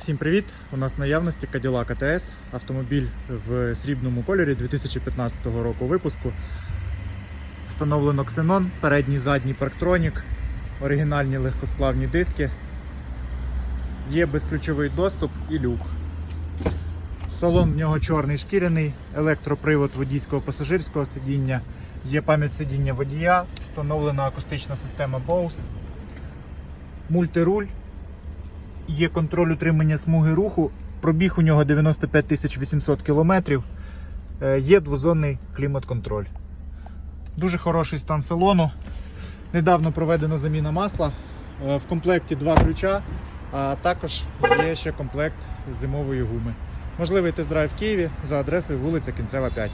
Всім привіт! У нас в наявності Cadillac ATS, автомобіль в срібному кольорі 2015 року випуску. Встановлено Xenon, передній задній парктронік, оригінальні легкосплавні диски. Є безключовий доступ і люк. Салон в нього чорний шкіряний, електропривод водійського пасажирського сидіння, є пам'ять сидіння водія, встановлена акустична система Bose, мультируль, є контроль утримання смуги руху. Пробіг у нього 95 800 км. Є двозонний клімат-контроль. Дуже хороший стан салону. Недавно проведена заміна масла. Е, В комплекті два ключа, а також є ще комплект зимової гуми. Можливий тест-драйв в Києві за адресою вулиця Кінцева 5.